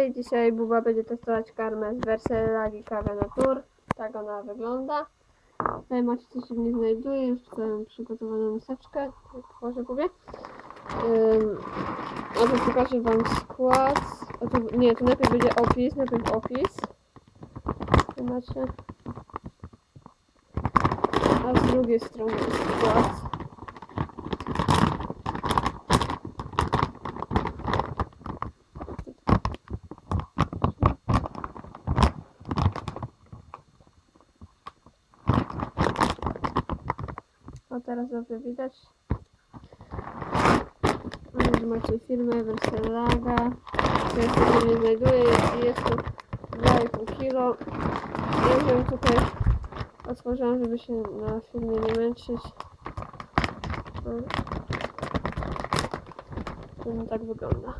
Hej, dzisiaj Buba będzie testować karmę z Verselagi Kawa Natur. Tak ona wygląda. Tutaj macie co się w niej znajduje, już tutaj przygotowaną miseczkę, może Bubie. Ym, a to pokażę wam skład. Nie, tu najpierw będzie opis, najpierw opis. Tu macie. A z drugiej strony skład. O, teraz dobrze widać. Już macie firmę Verselaga. To jest to, nie znajduje. Jest, tu 2,5 kg. Ja ją tutaj otworzyłam, żeby się na filmie nie męczyć. O. To tak wygląda.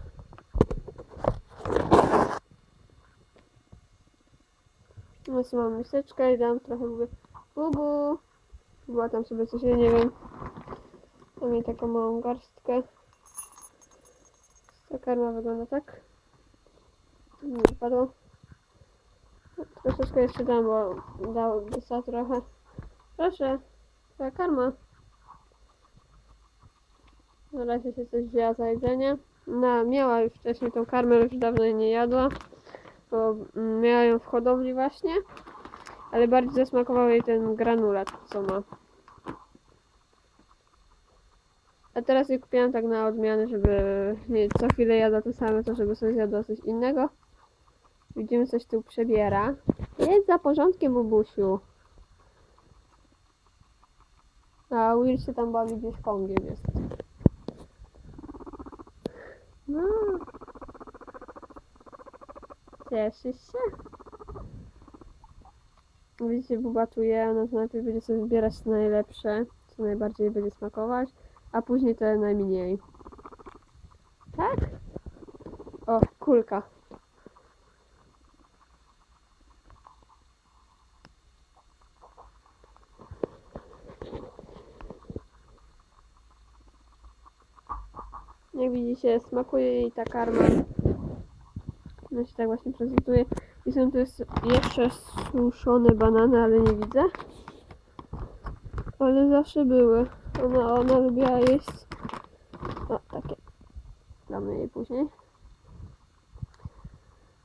Więc mam miseczkę i dam trochę mówię bubu. Była tam sobie coś, ja nie wiem. Mam jej taką małą garstkę. Ta karma wygląda tak. Nie wypadło. Troszeczkę jeszcze dam, bo dał dysa trochę. Proszę, twoja karma. Na razie się coś wzięła za jedzenie. No, miała już wcześniej tą karmę, już dawno jej nie jadła. Bo mm, miała ją w hodowli właśnie. Ale bardziej zasmakował jej ten granulat, co ma. A teraz jej kupiłam tak na odmianę, żeby co chwilę jadła to samo, to żeby sobie zjadła coś innego. Widzimy, coś tu przebiera. Jest za porządkiem, bubusiu. A Will się tam bawi gdzieś kągiem jest. No. Cieszysz się? Widzicie, buba tu je, ona to najpierw będzie sobie wybierać najlepsze, co najbardziej będzie smakować, a później te najmniej. Tak? O, kulka. Jak widzicie, smakuje jej ta karma. No się tak właśnie prezentuje. I są tu jeszcze suszone banany, ale nie widzę. Ale zawsze były. Ona, ona lubiła jeść. O, takie. Damy jej później.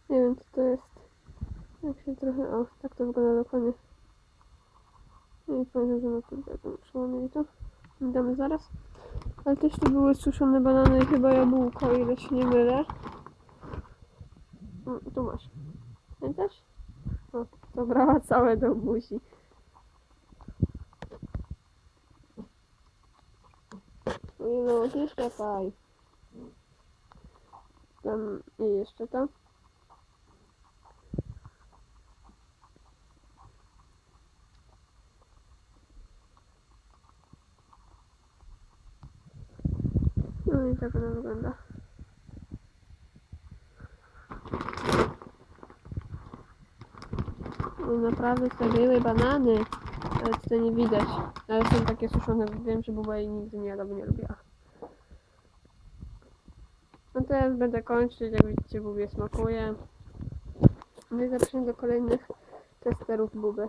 Nie wiem, co to jest. Jak się trochę. O, tak to wygląda dokładnie. Nie pamiętam, że na to przełamili to. Damy zaraz. Ale też tu były suszone banany i chyba jabłko, ile się nie mylę. Mm, Tu masz. Pamiętasz? O, to brała całe do buzi. No, nie szkapaj. Tam i jeszcze to. No i tak ona wygląda. No naprawdę były banany, ale to nie widać. Ale są takie suszone, wiem, że Buba jej nigdy nie jadła, nie lubiła. No teraz będę kończyć, jak widzicie Bubie smakuje. No i zapraszam do kolejnych testerów Buby.